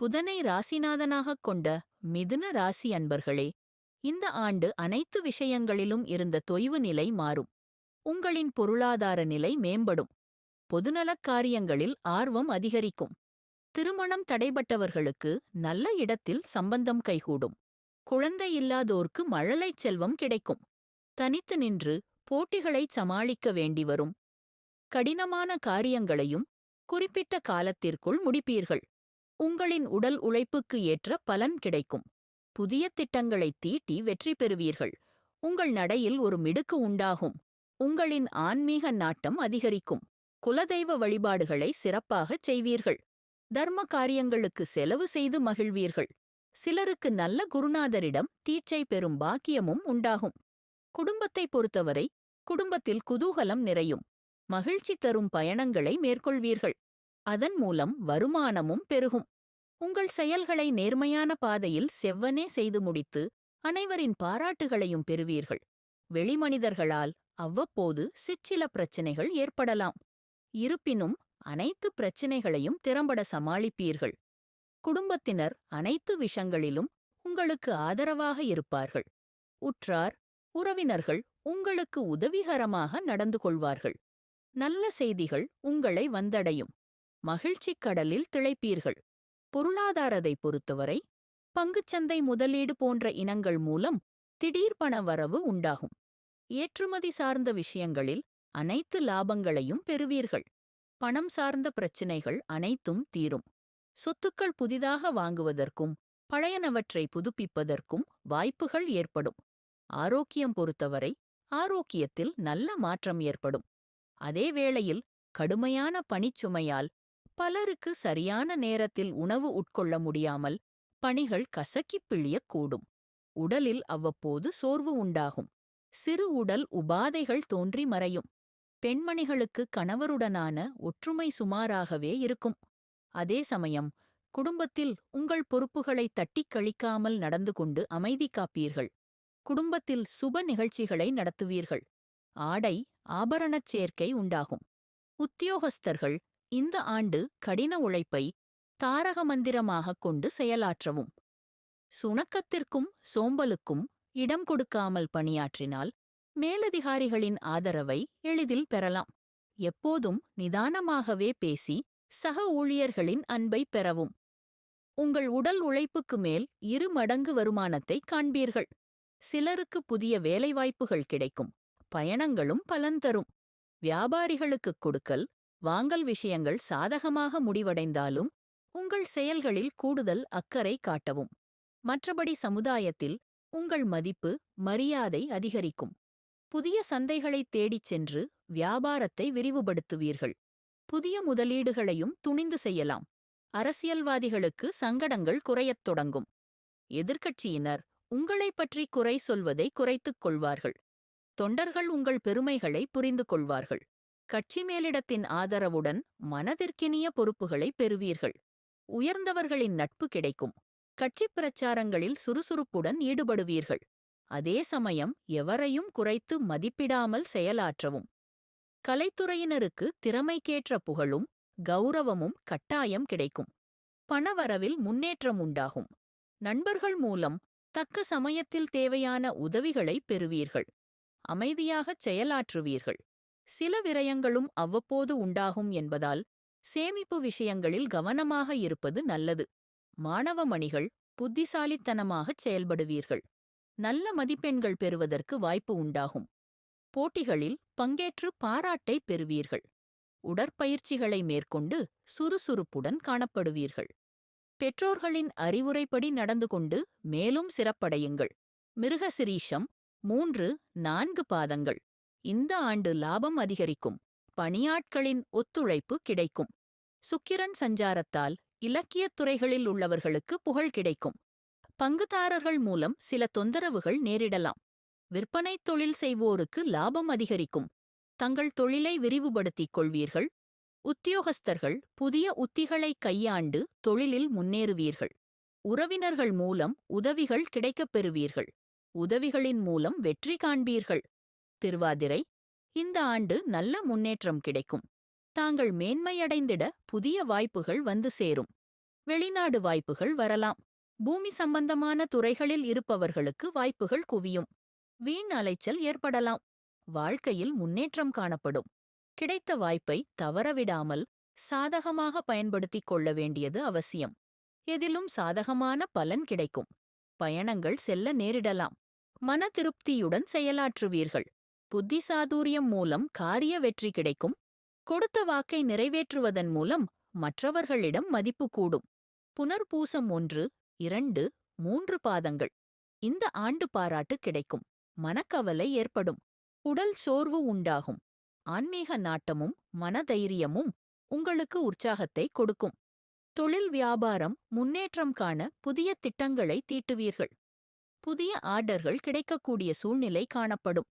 புதனை ராசிநாதனாகக் கொண்ட மிதுன ராசி அன்பர்களே இந்த ஆண்டு அனைத்து விஷயங்களிலும் இருந்த தொய்வு நிலை மாறும். உங்களின் பொருளாதார நிலை மேம்படும். பொதுநலக் காரியங்களில் ஆர்வம் அதிகரிக்கும். திருமணம் தடைபட்டவர்களுக்கு நல்ல இடத்தில் சம்பந்தம் கைகூடும். குழந்தை இல்லாதோர்க்கு மழலைச் செல்வம் கிடைக்கும். தனித்து நின்று போட்டிகளைச் சமாளிக்க வேண்டி வரும். கடினமான காரியங்களையும் குறிப்பிட்ட காலத்திற்குள் முடிப்பீர்கள். உங்களின் உடல் உழைப்புக்கு ஏற்ற பலன் கிடைக்கும். புதிய திட்டங்களைத் தீட்டி வெற்றி பெறுவீர்கள். உங்கள் நடையில் ஒரு மிடுக்கு உண்டாகும். உங்களின் ஆன்மீக நாட்டம் அதிகரிக்கும். குலதெய்வ வழிபாடுகளை சிறப்பாகச் செய்வீர்கள். தர்ம காரியங்களுக்கு செலவு செய்து மகிழ்வீர்கள். சிலருக்கு நல்ல குருநாதரிடம் தீட்சை பெறும் பாக்கியமும் உண்டாகும். குடும்பத்தை பொறுத்தவரை குடும்பத்தில் குதூகலம் நிறையும். மகிழ்ச்சி தரும் பயணங்களை மேற்கொள்வீர்கள். அதன் மூலம் வருமானமும் பெருகும். உங்கள் செயல்களை நேர்மையான பாதையில் செவ்வனே செய்து முடித்து அனைவரின் பாராட்டுகளையும் பெறுவீர்கள். வெளிமனிதர்களால் அவ்வப்போது சிற்சில பிரச்சினைகள் ஏற்படலாம். இருப்பினும் அனைத்து பிரச்சினைகளையும் திறம்பட சமாளிப்பீர்கள். குடும்பத்தினர் அனைத்து விஷங்களிலும் உங்களுக்கு ஆதரவாக இருப்பார்கள். உற்றார் உறவினர்கள் உங்களுக்கு உதவிகரமாக நடந்து கொள்வார்கள். நல்ல செய்திகள் உங்களை வந்தடையும். மகிழ்ச்சிக் கடலில் திளைப்பீர்கள். பொருளாதாரத்தை பொறுத்தவரை பங்குச்சந்தை முதலீடு போன்ற இனங்கள் மூலம் திடீர் பண வரவு உண்டாகும். ஏற்றுமதி சார்ந்த விஷயங்களில் அனைத்து லாபங்களையும் பெறுவீர்கள். பணம் சார்ந்த பிரச்சினைகள் அனைத்தும் தீரும். சொத்துக்கள் புதிதாக வாங்குவதற்கும் பழையனவற்றை புதுப்பிப்பதற்கும் வாய்ப்புகள் ஏற்படும். ஆரோக்கியம் பொறுத்தவரை ஆரோக்கியத்தில் நல்ல மாற்றம் ஏற்படும். அதே வேளையில் கடுமையான பணிச்சுமையால் பலருக்கு சரியான நேரத்தில் உணவு உட்கொள்ள முடியாமல் பணிகள் கசக்கிப் பிழியக்கூடும் உடலில் அவ்வப்போது சோர்வு உண்டாகும். சிறு உடல் உபாதைகள் தோன்றி மறையும். பெண்மணிகளுக்கு கணவருடனான ஒற்றுமை சுமாராகவே இருக்கும். அதே சமயம் குடும்பத்தில் உங்கள் பொறுப்புகளை தட்டிக் கழிக்காமல் நடந்து கொண்டு அமைதி காப்பீர்கள். குடும்பத்தில் சுப நிகழ்ச்சிகளை நடத்துவீர்கள். ஆடை ஆபரணச் சேர்க்கை உண்டாகும். உத்தியோகஸ்தர்கள் இந்த ஆண்டு கடின உழைப்பை தாரக மந்திரமாகக் கொண்டு செயலாற்றவும். சுணக்கத்திற்கும் சோம்பலுக்கும் இடம் கொடுக்காமல் பணியாற்றினால் மேலதிகாரிகளின் ஆதரவை எளிதில் பெறலாம். எப்போதும் நிதானமாகவே பேசி சக ஊழியர்களின் அன்பை பெறவும். உங்கள் உடல் உழைப்புக்கு மேல் இரு மடங்கு வருமானத்தை காண்பீர்கள். சிலருக்கு புதிய வேலைவாய்ப்புகள் கிடைக்கும். பயணங்களும் பலன் தரும். வியாபாரிகளுக்குக் கொடுக்கல் வாங்கல் விஷயங்கள் சாதகமாக முடிவடைந்தாலும் உங்கள் செயல்களில் கூடுதல் அக்கறை காட்டவும். மற்றபடி சமுதாயத்தில் உங்கள் மதிப்பு மரியாதை அதிகரிக்கும். புதிய சந்தைகளைத் தேடிச் சென்று வியாபாரத்தை விரிவுபடுத்துவீர்கள். புதிய முதலீடுகளையும் துணிந்து செய்யலாம். அரசியல்வாதிகளுக்கு சங்கடங்கள் குறையத் தொடங்கும். எதிர்க்கட்சியினர் உங்களைப் பற்றி குறை சொல்வதை குறைத்துக் கொள்வார்கள். தொண்டர்கள் உங்கள் பெருமைகளை புரிந்து கொள்வார்கள் கட்சி மேலிடத்தின் ஆதரவுடன் மனதிற்கினிய பொறுப்புகளை பெறுவீர்கள். உயர்ந்தவர்களின் நட்பு கிடைக்கும். கட்சிப் பிரச்சாரங்களில் சுறுசுறுப்புடன் ஈடுபடுவீர்கள். அதே சமயம் எவரையும் குறைத்து மதிப்பிடாமல் செயலாற்றவும். கலைத்துறையினருக்கு திறமைக்கேற்ற புகழும் கௌரவமும் கட்டாயம் கிடைக்கும். பணவரவில் முன்னேற்றம் உண்டாகும். நண்பர்கள் மூலம் தக்க சமயத்தில் தேவையான உதவிகளை பெறுவீர்கள். அமைதியாகச் செயலாற்றுவீர்கள். சில விரயங்களும் அவ்வப்போது உண்டாகும் என்பதால் சேமிப்பு விஷயங்களில் கவனமாக இருப்பது நல்லது. மாணவ மணிகள் புத்திசாலித்தனமாகச் செயல்படுவீர்கள். நல்ல மதிப்பெண்கள் பெறுவதற்கு வாய்ப்பு உண்டாகும். போட்டிகளில் பங்கேற்று பாராட்டை பெறுவீர்கள். உடற்பயிற்சிகளை மேற்கொண்டு சுறுசுறுப்புடன் காணப்படுவீர்கள். பெற்றோர்களின் அறிவுரைப்படி நடந்து கொண்டு மேலும் சிறப்படையுங்கள். மிருகசிரீஷம் மூன்று நான்கு பாதங்கள். இந்த ஆண்டு லாபம் அதிகரிக்கும் பணியாட்களின் ஒத்துழைப்பு கிடைக்கும். சுக்கிரன் சஞ்சாரத்தால் இலக்கியத் துறைகளில் உள்ளவர்களுக்கு புகழ் கிடைக்கும். பங்குதாரர்கள் மூலம் சில தொந்தரவுகள் நேரிடலாம். விற்பனைத் தொழில் செய்வோருக்கு லாபம் அதிகரிக்கும். தங்கள் தொழிலை விரிவுபடுத்திக் கொள்வீர்கள். உத்தியோகஸ்தர்கள் புதிய உத்திகளை கையாண்டு தொழிலில் முன்னேறுவீர்கள். உறவினர்கள் மூலம் உதவிகள் கிடைக்கப் பெறுவீர்கள். உதவிகளின் மூலம் வெற்றி காண்பீர்கள். திருவாதிரை. இந்த ஆண்டு நல்ல முன்னேற்றம் கிடைக்கும். தாங்கள் மேன்மையடைந்திட புதிய வாய்ப்புகள் வந்து சேரும். வெளிநாடு வாய்ப்புகள் வரலாம். பூமி சம்பந்தமான துறைகளில் இருப்பவர்களுக்கு வாய்ப்புகள் குவியும். வீண் அலைச்சல் ஏற்படலாம். வாழ்க்கையில் முன்னேற்றம் காணப்படும். கிடைத்த வாய்ப்பை தவறவிடாமல் சாதகமாக பயன்படுத்திக் கொள்ள வேண்டியது அவசியம். எதிலும் சாதகமான பலன் கிடைக்கும். பயணங்கள் செல்ல நேரிடலாம். மன திருப்தியுடன் செயலாற்றுவீர்கள். புத்திசாதுரியம் மூலம் காரிய வெற்றி கிடைக்கும். கொடுத்த வாக்கை நிறைவேற்றுவதன் மூலம் மற்றவர்களிடம் மதிப்பு கூடும். புனர்பூசம் ஒன்று இரண்டு மூன்று பாதங்கள். இந்த ஆண்டு பாராட்டு கிடைக்கும். மனக்கவலை ஏற்படும். உடல் சோர்வு உண்டாகும். ஆன்மீக நாட்டமும் மனதைரியமும் உங்களுக்கு உற்சாகத்தை கொடுக்கும். தொழில் வியாபாரம் முன்னேற்றம் காண புதிய திட்டங்களை தீட்டுவீர்கள். புதிய ஆர்டர்கள் கிடைக்கக்கூடிய சூழ்நிலை காணப்படும்.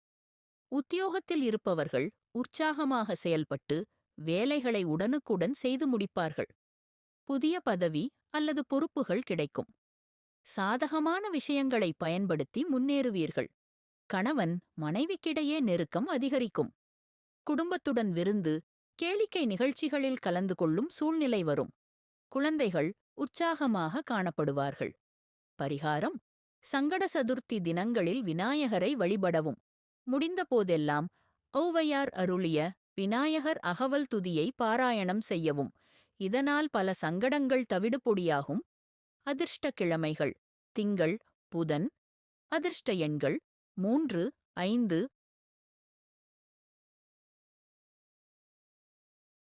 உத்தியோகத்தில் இருப்பவர்கள் உற்சாகமாக செயல்பட்டு வேலைகளை உடனுக்குடன் செய்து முடிப்பார்கள். புதிய பதவி அல்லது பொறுப்புகள் கிடைக்கும். சாதகமான விஷயங்களை பயன்படுத்தி முன்னேறுவீர்கள். கணவன் மனைவிக்கிடையே நெருக்கம் அதிகரிக்கும். குடும்பத்துடன் விருந்து கேளிக்கை நிகழ்ச்சிகளில் கலந்து கொள்ளும் சூழ்நிலை வரும். குழந்தைகள் உற்சாகமாக காணப்படுவார்கள். பரிகாரம் சங்கட சதுர்த்தி தினங்களில் விநாயகரை வழிபடவும். முடிந்த போதெல்லாம் ஔவையார் அருளிய விநாயகர் அகவல் துதியை பாராயணம் செய்யவும் இதனால் பல சங்கடங்கள் தவிடுபொடியாகும். அதிர்ஷ்ட கிழமைகள் திங்கள் புதன் அதிர்ஷ்ட எண்கள் மூன்று ஐந்து